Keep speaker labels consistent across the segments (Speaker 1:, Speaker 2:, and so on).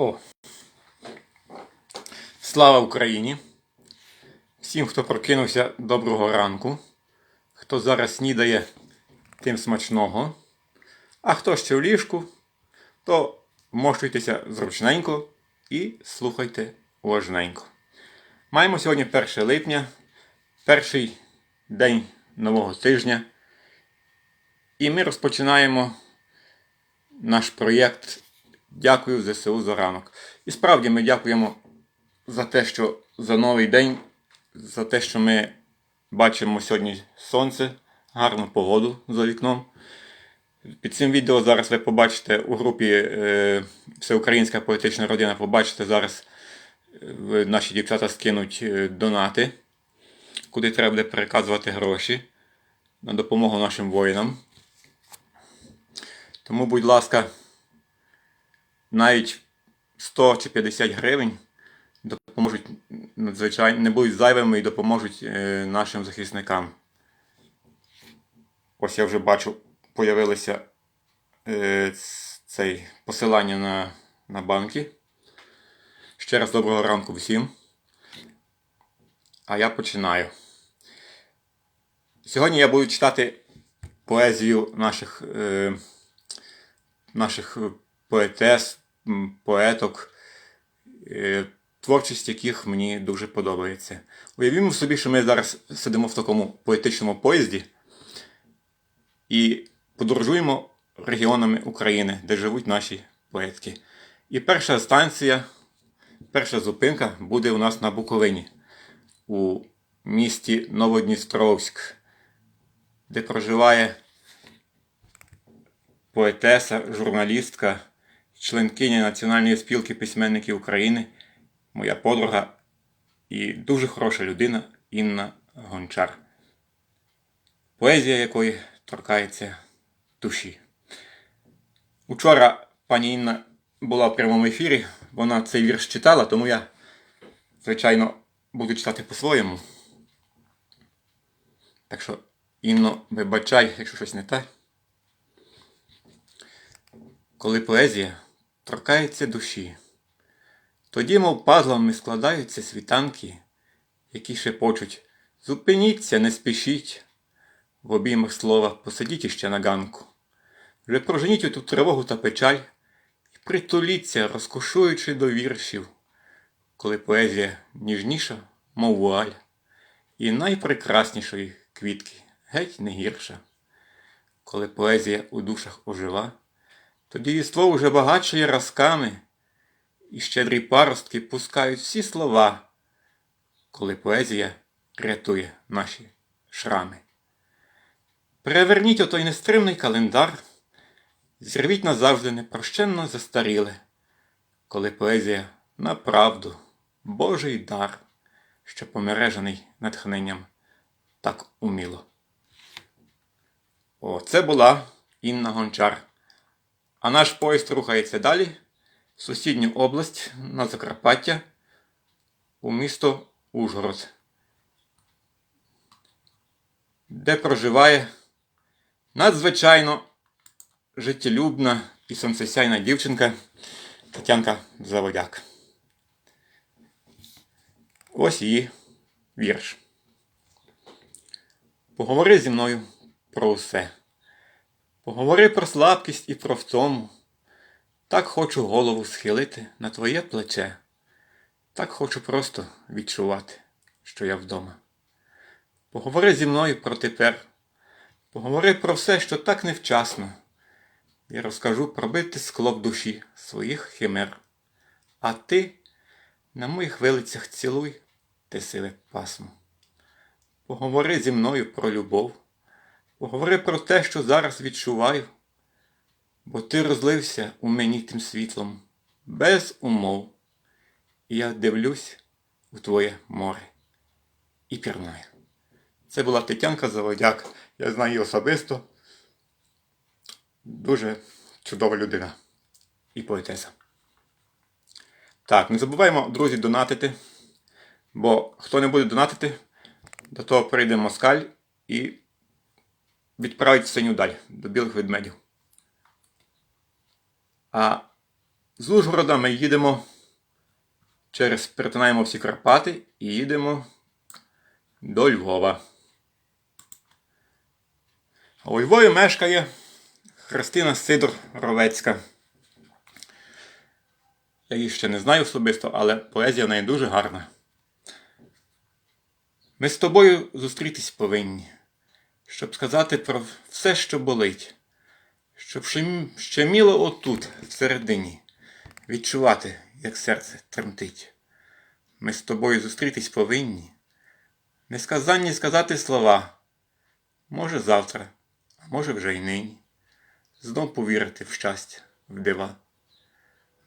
Speaker 1: О! Слава Україні! Всім, хто прокинувся, доброго ранку. Хто зараз снідає, тим смачного. А хто ще в ліжку, то вмощуйтеся зручненько і слухайте уважненько. Маємо сьогодні 1 липня, перший день нового тижня. І ми розпочинаємо наш проєкт Дякую ЗСУ за ранок. І справді ми дякуємо за те, що за новий день, за те, що ми бачимо сьогодні сонце, гарну погоду за вікном. Під цим відео зараз ви побачите у групі е, Всеукраїнська поетична родина, побачите зараз е, наші дівчата скинуть е, донати, куди треба буде переказувати гроші на допомогу нашим воїнам. Тому, будь ласка, навіть 100 чи 50 гривень допоможуть надзвичайно не будуть зайвими і допоможуть е, нашим захисникам. Ось я вже бачу, появилося е, цей посилання на, на банки. Ще раз доброго ранку всім. А я починаю. Сьогодні я буду читати поезію наших, е, наших поетес, м, поеток, е, творчість яких мені дуже подобається. Уявімо собі, що ми зараз сидимо в такому поетичному поїзді і подорожуємо регіонами України, де живуть наші поетки. І перша станція, перша зупинка буде у нас на Буковині, у місті Новодністровськ, де проживає поетеса, журналістка, членкиня Національної спілки письменників України, моя подруга і дуже хороша людина Інна Гончар, поезія якої торкається душі. Учора пані Інна була в прямому ефірі, вона цей вірш читала, тому я, звичайно, буду читати по-своєму. Так що, Інно, вибачай, якщо щось не так. Коли поезія торкається душі, тоді, мов пазлами складаються світанки, які шепочуть Зупиніться, не спішіть, в обіймах слова посидіть іще на ганку. Вже проженіть оту тривогу та печаль і притуліться, розкошуючи до віршів, коли поезія ніжніша, мов вуаль, і найпрекраснішої квітки геть не гірша. Коли поезія у душах ожива, тоді єство уже багатшає разками, і щедрі паростки пускають всі слова, коли поезія рятує наші шрами. Переверніть отой нестримний календар, зірвіть назавжди непрощенно застаріле, коли поезія направду Божий дар, що помережений натхненням так уміло. О, це була Інна Гончар. А наш поїзд рухається далі в сусідню область на Закарпаття у місто Ужгород, де проживає надзвичайно життєлюбна і сонцесяйна дівчинка Тетянка Заводяк. Ось її вірш. Поговори зі мною про усе. Поговори про слабкість і про втому. Так хочу голову схилити на твоє плече. Так хочу просто відчувати, що я вдома. Поговори зі мною про тепер. Поговори про все, що так невчасно. Я розкажу про бите скло в душі своїх химер. А ти на моїх вилицях цілуй те сиве пасмо. Поговори зі мною про любов. Поговори про те, що зараз відчуваю, бо ти розлився у мені тим світлом, без умов. І я дивлюсь у твоє море і пірнаю. Це була Тетянка Заводяк. Я знаю її особисто. Дуже чудова людина і поетеса. Так, не забуваємо, друзі, донатити. Бо хто не буде донатити, до того прийде москаль і відправить в синю даль до білих ведмедів. А З Ужгорода ми їдемо через перетинаємо всі Карпати і їдемо до Львова. У Львові мешкає Христина Сидор Ровецька. Я її ще не знаю особисто, але поезія в неї дуже гарна. Ми з тобою зустрітись повинні, щоб сказати про все, що болить, щоб ще- ще міло отут, всередині, відчувати, як серце тремтить. Ми з тобою зустрітись повинні, несказанні сказати слова, може завтра, а може вже й нині, знов повірити в щастя, в дива.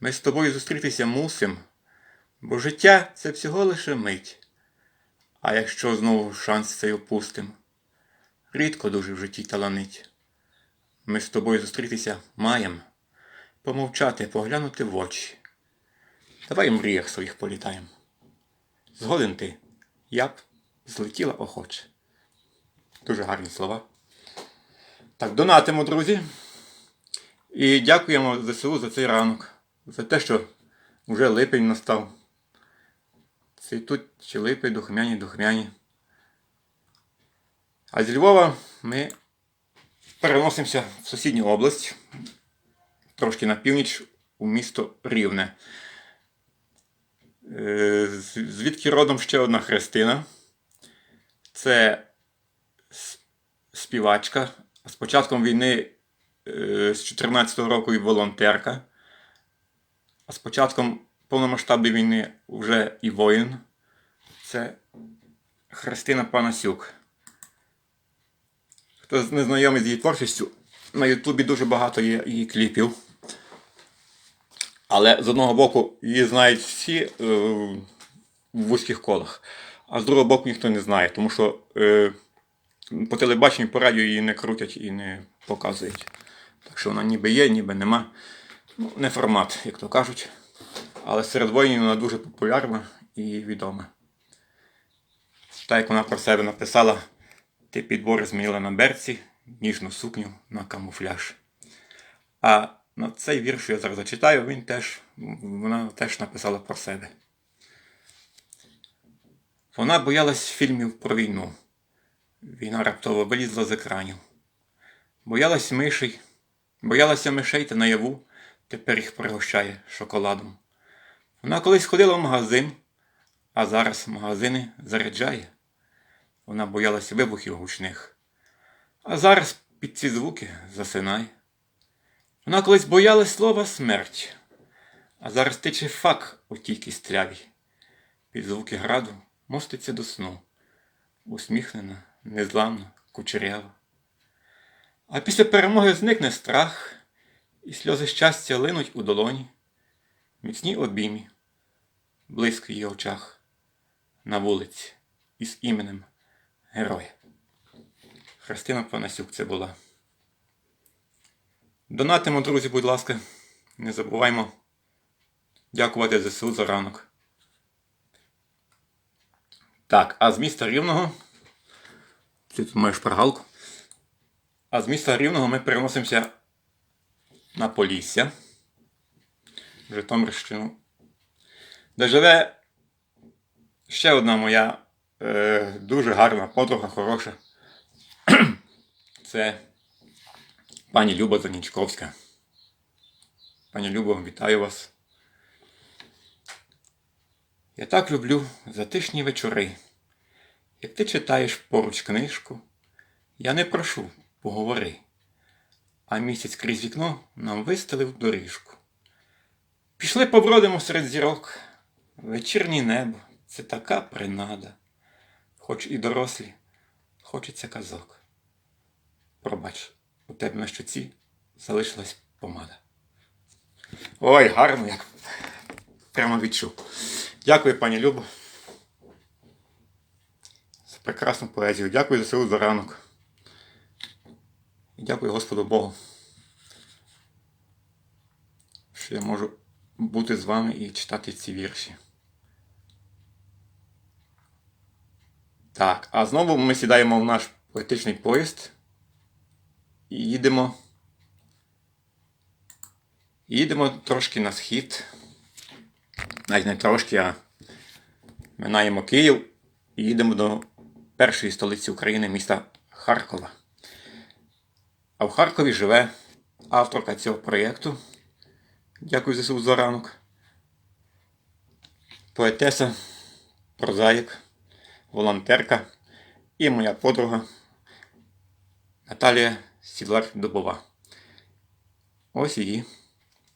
Speaker 1: Ми з тобою зустрітися мусим, бо життя це всього лише мить. А якщо знову шанс цей опустим, рідко дуже в житті таланить. Ми з тобою зустрітися маєм, помовчати, поглянути в очі. Давай в мріях своїх політаєм. Згоден ти, я б злетіла охоче. Дуже гарні слова. Так, донатимо, друзі. І дякуємо ЗСУ за цей ранок, за те, що вже липень настав. Цвітуть чи липи, духмяні, духмяні. А зі Львова ми переносимося в сусідню область, трошки на північ у місто Рівне. Е, Звідки родом ще одна Христина. Це співачка. З початком війни е, з 14-го року і волонтерка. А з початком повномасштабної війни вже і воїн. Це Христина Панасюк. Хто не знайомий з її творчістю, на Ютубі дуже багато є її кліпів. Але з одного боку її знають всі е, в вузьких колах, а з другого боку ніхто не знає, тому що е, по телебаченню, по радіо її не крутять і не показують. Так що вона ніби є, ніби нема. Ну, не формат, як то кажуть. Але серед воїнів вона дуже популярна і відома. Так як вона про себе написала, ти підбори змінила на берці, ніжну сукню на камуфляж. А на цей вірш я зараз зачитаю, він теж, вона теж написала про себе. Вона боялась фільмів про війну. Війна раптово вилізла з екранів. Боялась мишей, боялася мишей та наяву, тепер їх пригощає шоколадом. Вона колись ходила в магазин, а зараз магазини заряджає. Вона боялася вибухів гучних, а зараз під ці звуки засинає. Вона колись боялась слова смерть, а зараз тиче фак у тій кістрявій. Під звуки граду моститься до сну, усміхнена, незламна, кучерява. А після перемоги зникне страх, і сльози щастя линуть у долоні, міцні обіймі, блиск її очах, на вулиці із іменем Героя. Христина Панасюк це була. Донатимо, друзі, будь ласка. Не забуваймо дякувати ЗСУ за ранок. Так, а з міста Рівного. Ти тут маєш прогалку. А з міста Рівного ми переносимося на Полісся. Житомирщину. Де живе ще одна моя е, дуже гарна подруга, хороша. Це пані Люба Занічковська. Пані Любо, вітаю вас. Я так люблю затишні вечори. Як ти читаєш поруч книжку, я не прошу, поговори. А місяць крізь вікно нам вистелив доріжку. Пішли побродимо серед зірок. Вечірнє небо це така принада. Хоч і дорослі, хочеться казок. Пробач, у тебе на щоці залишилась помада. Ой, гарно як. Прямо відчув. Дякую, пані Любо. За прекрасну поезію. Дякую за силу за ранок. І дякую Господу Богу. Що я можу бути з вами і читати ці вірші. Так, а знову ми сідаємо в наш поетичний поїзд і їдемо. Їдемо трошки на схід. Навіть не трошки, а минаємо Київ і їдемо до першої столиці України, міста Харкова. А в Харкові живе авторка цього проєкту. Дякую ЗСУ за ранок. Поетеса, прозаїк, волонтерка і моя подруга Наталія Сідлар Дубова. Ось її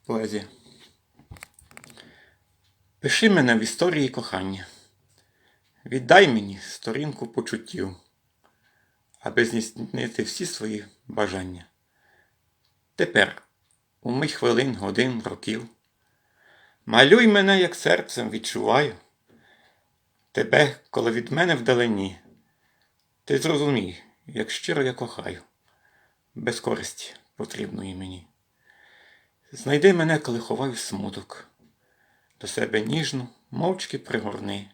Speaker 1: поезія. Пиши мене в історії кохання. Віддай мені сторінку почуттів, аби здійснити всі свої бажання. Тепер, у мить хвилин, годин, років, малюй мене, як серцем відчуваю. Тебе, коли від мене вдалині, ти зрозумій, як щиро я кохаю, без користі потрібної мені. Знайди мене, коли ховаю смуток, до себе ніжно, мовчки пригорни,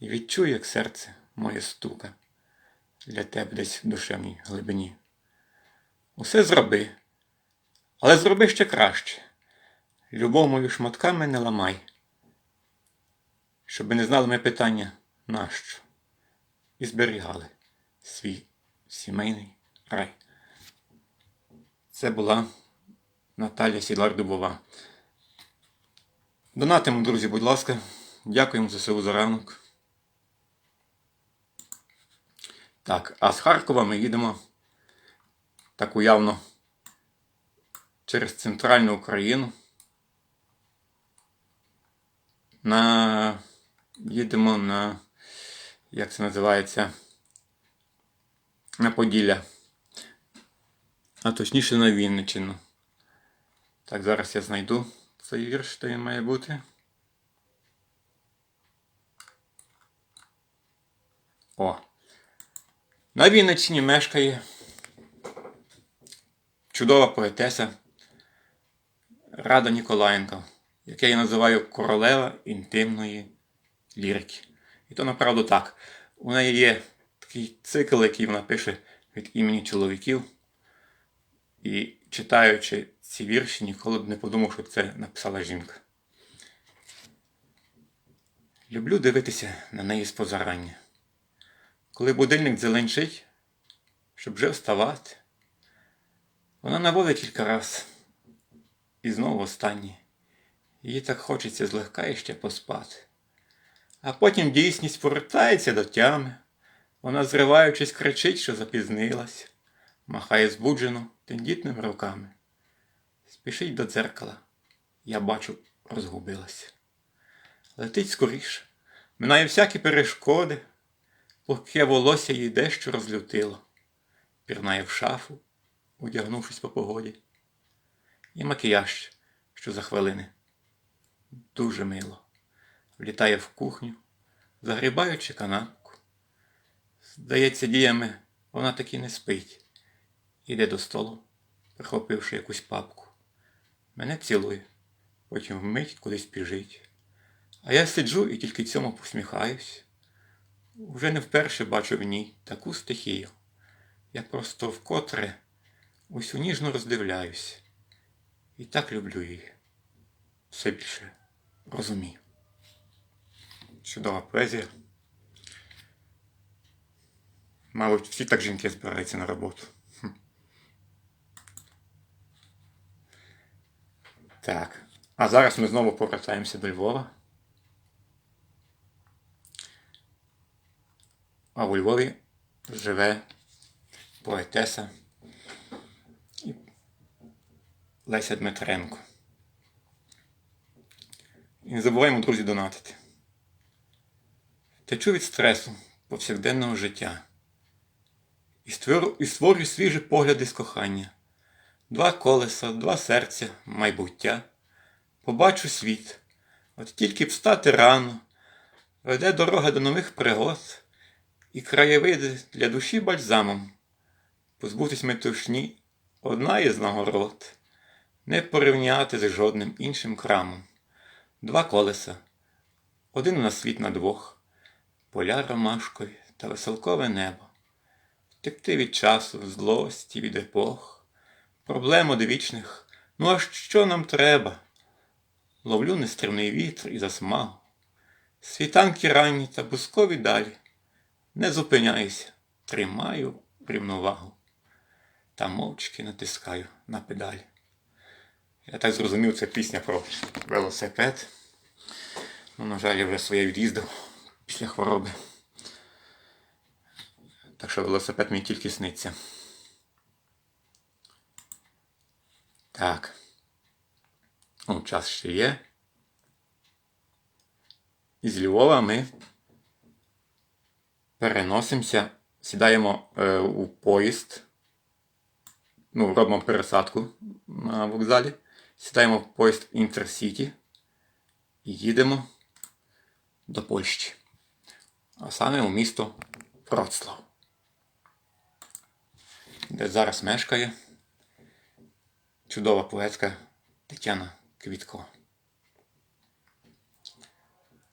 Speaker 1: і відчуй, як серце моє стука для тебе десь в душевній глибині. Усе зроби, але зроби ще краще. Любов мою шматками не ламай, щоби не знали ми питання нащо, і зберігали свій сімейний рай. Це була Наталія Сідлар Дубова. Донатимо, друзі, будь ласка. Дякуємо за селу за ранок. Так, а з Харкова ми їдемо так уявно через центральну Україну. На... Їдемо на, як це називається, на Поділля. А точніше на Вінниччину. Так, зараз я знайду цей вірш, де він має бути. О! На Вінниччині мешкає чудова поетеса Рада Ніколаєнко, яке я називаю королева інтимної лірики. І то направду так. У неї є такий цикл, який вона пише від імені чоловіків. І читаючи ці вірші, ніколи б не подумав, що це написала жінка. Люблю дивитися на неї з позарання. Коли будильник зеленчить, щоб вже вставати, вона наводить кілька раз і знову останнє. Їй так хочеться злегка іще поспати. А потім дійсність повертається до тями. Вона, зриваючись, кричить, що запізнилась, махає збуджено тендітними руками. Спішить до дзеркала. Я бачу, розгубилась. Летить скоріше, минає всякі перешкоди, пухке волосся їй дещо розлютило, пірнає в шафу, одягнувшись по погоді. І макіяж, що за хвилини. Дуже мило. Влітає в кухню, загрібаючи канапку. Здається, діями вона таки не спить. Іде до столу, прихопивши якусь папку. Мене цілує, потім вмить кудись біжить. А я сиджу і тільки цьому посміхаюсь. Уже не вперше бачу в ній таку стихію. Я просто вкотре усю ніжно роздивляюсь. І так люблю її. Все більше розумію. Чудова поезія. Мабуть, всі так жінки збираються на роботу. Так. А зараз ми знову повертаємося до Львова. А у Львові живе поетеса Леся Дмитренко. І не забуваємо, друзі, донатити. Течу від стресу повсякденного життя. І створю, і створю свіжі погляди з кохання. Два колеса, два серця, майбуття. Побачу світ, от тільки встати рано, веде дорога до нових пригод, і краєвиди для душі бальзамом. Позбутись метушні одна із нагород, не порівняти з жодним іншим крамом. Два колеса, один на світ на двох, поля ромашкові та веселкове небо. Втекти від часу, злості, від епох, проблем одвічних Ну а що нам треба? Ловлю нестримний вітер і засмагу. Світанки ранні та бускові далі. Не зупиняюся, тримаю рівновагу та мовчки натискаю на педалі. Я так зрозумів, це пісня про велосипед. Ну, на жаль, я вже своє від'їздив після хвороби. Так що велосипед мені тільки сниться. Так. Ну, час ще є. Із Львова ми переносимося, сідаємо е, у поїзд. Ну, робимо пересадку на вокзалі. Сідаємо в поїзд Інтерсіті і їдемо до Польщі. А саме у місто Вроцлав, де зараз мешкає чудова поетка Тетяна Квітко.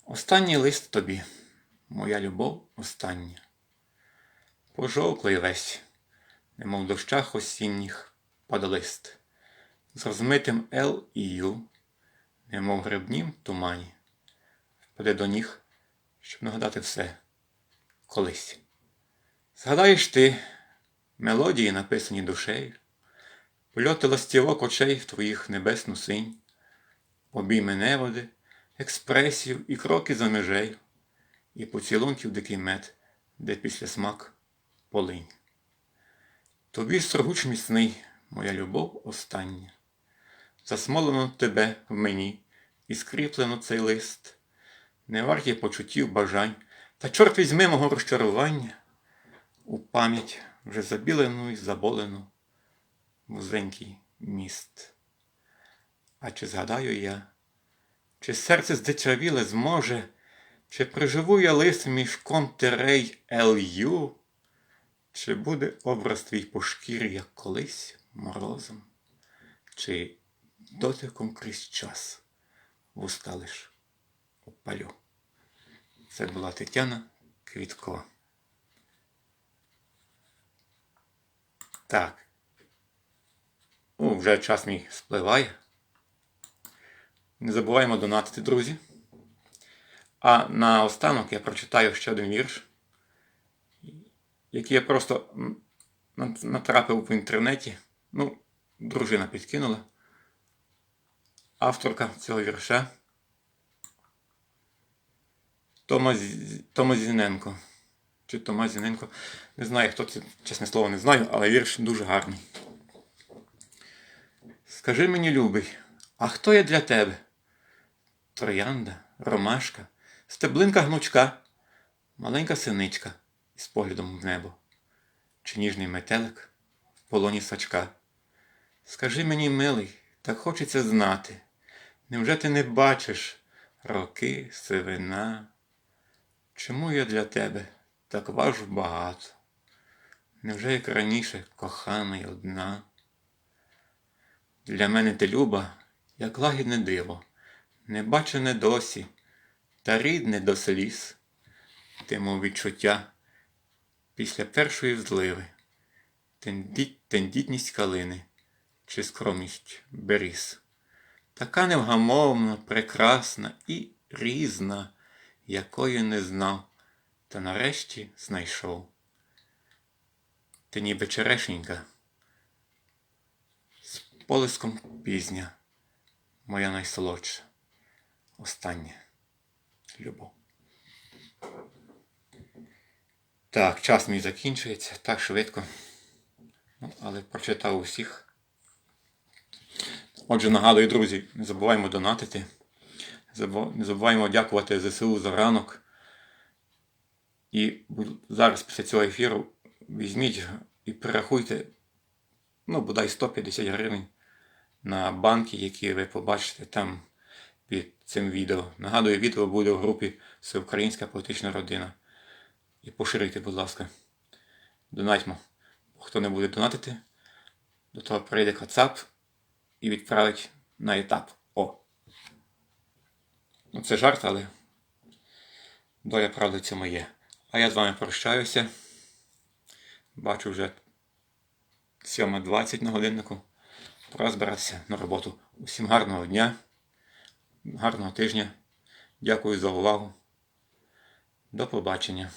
Speaker 1: Останній лист тобі, моя любов остання. Пожовклий весь, немов дощах осінніх паде лист, з розмитим Л і Ю, немов грибнім тумані, впаде до ніг, щоб нагадати все колись. Згадаєш ти мелодії, написані душею, польоти ластівок очей в твоїх небесну синь, обійми неводи, експресію і кроки за межею, і поцілунків дикий мед, де після смак полинь. Тобі строгуч міцний, моя любов остання. Засмолено тебе в мені, і скріплено цей лист, не варті почуттів бажань, та чорт візьми мого розчарування у пам'ять вже забілену і заболену вузенький міст. А чи згадаю я, чи серце здичавіле зможе, чи приживу я лист мішком терей Ел-Ю, чи буде образ твій по шкірі, як колись морозом, чи дотиком крізь час вуста лиш опалю. Це була Тетяна Квітко. Так. Ну, вже час мій спливає. Не забуваємо донатити, друзі. А на останок я прочитаю ще один вірш, який я просто натрапив в інтернеті. Ну, дружина підкинула. Авторка цього вірша Тома, Зі- Тома Зіненко. Чи Тома Зіненко. Не знаю, хто це, чесне слово, не знаю, але вірш дуже гарний. Скажи мені, любий, а хто я для тебе? Троянда, ромашка, стеблинка гнучка, маленька синичка із поглядом в небо, чи ніжний метелик в полоні сачка. Скажи мені, милий, так хочеться знати, невже ти не бачиш роки, сивина? Чому я для тебе так важу багато? Невже як раніше кохана й одна? Для мене ти люба, як лагідне диво, небачене досі, та рідне до сліз, ти мов відчуття після першої зливи, тендіть, тендітність калини чи скромність беріз. Така невгамовна, прекрасна і різна, якої не знав, та нарешті знайшов. Ти ніби черешенька, з полиском пізня, моя найсолодша, остання любов. Так, час мій закінчується так швидко. Ну, але прочитав усіх. Отже, нагадую, друзі, не забуваємо донатити. Не забуваємо дякувати ЗСУ за ранок. І зараз після цього ефіру візьміть і перерахуйте, ну, бодай 150 гривень на банки, які ви побачите там під цим відео. Нагадую, відео буде в групі Всеукраїнська політична родина. І поширюйте, будь ласка. Донатьмо. Хто не буде донатити, до того прийде Кацап і відправить на етап. О! Ну, це жарт, але доля правди це моє. А я з вами прощаюся. Бачу вже 7.20 на годиннику. пора збиратися на роботу. Усім гарного дня, гарного тижня. Дякую за увагу. До побачення.